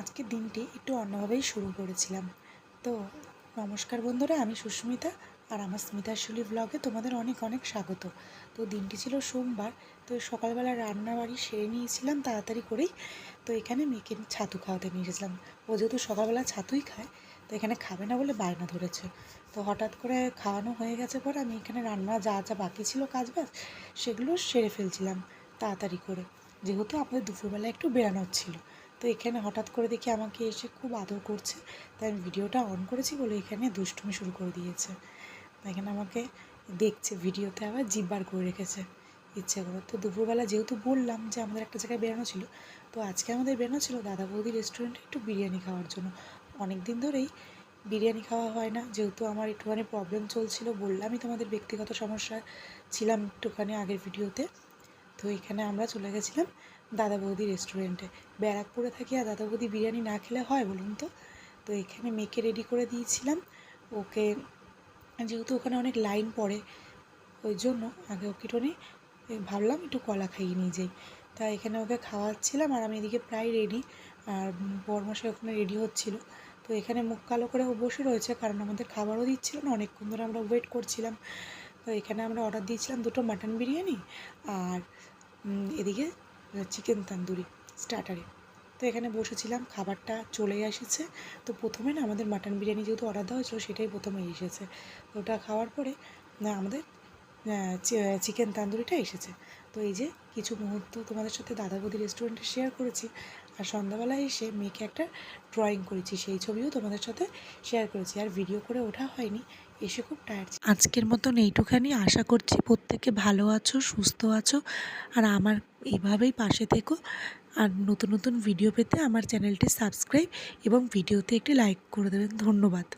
আজকের দিনটি একটু অন্যভাবেই শুরু করেছিলাম। তো নমস্কার বন্ধুরা, আমি সুস্মিতা আর আমার স্মিতাশুলি ব্লগে তোমাদের অনেক অনেক স্বাগত। তো দিনটি ছিল সোমবার, তো সকালবেলা রান্নাবাড়ি সেরে নিয়েছিলাম তাড়াতাড়ি করেই। তো এখানে মেয়েকে ছাতু খাওয়াতে নিয়ে গেছিলাম ও যেহেতু সকালবেলা ছাতুই খায়, তো এখানে খাবে না বলে বায়না ধরেছে। তো হঠাৎ করে খাওয়ানো হয়ে গেছে পর আমি এখানে রান্না যা যা বাকি ছিল কাজ বাজ সেগুলো সেরে ফেলছিলাম তাড়াতাড়ি করে। যেহেতু আমাদের দুপুরবেলা একটু বেড়ানোর ছিল তো এখানে হঠাৎ করে দেখি আমাকে এসে খুব আদর করছে। তাই আমি ভিডিওটা অন করেছি বলে এখানে দুষ্টুমি শুরু করে দিয়েছে। এখানে আমাকে দেখছে, ভিডিওতে আবার জিব্বার করে রেখেছে। ইচ্ছে করে। তো দুপুরবেলা যেহেতু বললাম যে আমাদের একটা জায়গায় বেরানো ছিল, তো আজকে আমাদের বেরানো ছিল দাদা বৌদি রেস্টুরেন্টে একটু বিরিয়ানি খাওয়ার জন্য। অনেক দিন ধরেই বিরিয়ানি খাওয়া হয় না, যেহেতু আমার একটুখানি প্রবলেম চলছিল, বললামই তোমাদের ব্যক্তিগত সমস্যা, ছিলাম একটুখানি আগের ভিডিওতে। তো এখানে আমরা চলে গেছিলাম দাদা বৌদি রেস্টুরেন্টে ব্যারাকপুরে থাকি আর দাদা বৌদি বিরিয়ানি না খেলে হয় বলুন তো? তো এখানে মেয়েকে রেডি করে দিয়েছিলাম। ওকে যেহেতু ওখানে অনেক লাইন পড়ে, ওই জন্য আগে ওকে একটুখানি ভাবলাম একটু কলা খাইয়ে নিয়ে যাই। তা এখানে ওকে খাওয়াচ্ছিলাম আর আমি এদিকে প্রায় রেডি আর বরমশাই ওখানে রেডি হচ্ছিল। তো এখানে মুখ কালো করে ও বসে রয়েছে, কারণ আমাদের খাবারও দিচ্ছিল না, অনেকক্ষণ ধরে আমরা ওয়েট করছিলাম। তো এখানে আমরা অর্ডার দিয়েছিলাম দুটো মাটন বিরিয়ানি আর এদিকে চিকেন তান্দুরি স্টার্টারে তো এখানে বসেছিলাম, খাবারটা চলে এসেছে। তো প্রথমে না আমাদের মাটন বিরিয়ানি যেহেতু অর্ডার দেওয়া হয়েছিল, সেটাই প্রথমে এসেছে। ওটা খাওয়ার পরে, না, আমাদের চিকেন তান্দুরিটা এসেছে। তো এই যে, কিছু মুহূর্ত তোমাদের সাথে দাদা বৌদি রেস্টুরেন্টে শেয়ার করেছি। আর সন্ধ্যাবেলায় এসে মেয়েকে একটা ড্রয়িং করেছি, সেই ছবিও তোমাদের সাথে শেয়ার করেছি। আর ভিডিও করে ওঠা হয়নি, এসে খুব টায়ার্ড আজকের মতন এইটুখানি, আশা করছি প্রত্যেকে ভালো আছো, সুস্থ আছো। আর আমার এভাবেই পাশে থেকো। আর নতুন নতুন ভিডিও পেতে আমার চ্যানেলটি সাবস্ক্রাইব এবং ভিডিওতে একটি লাইক করে দেবেন। ধন্যবাদ।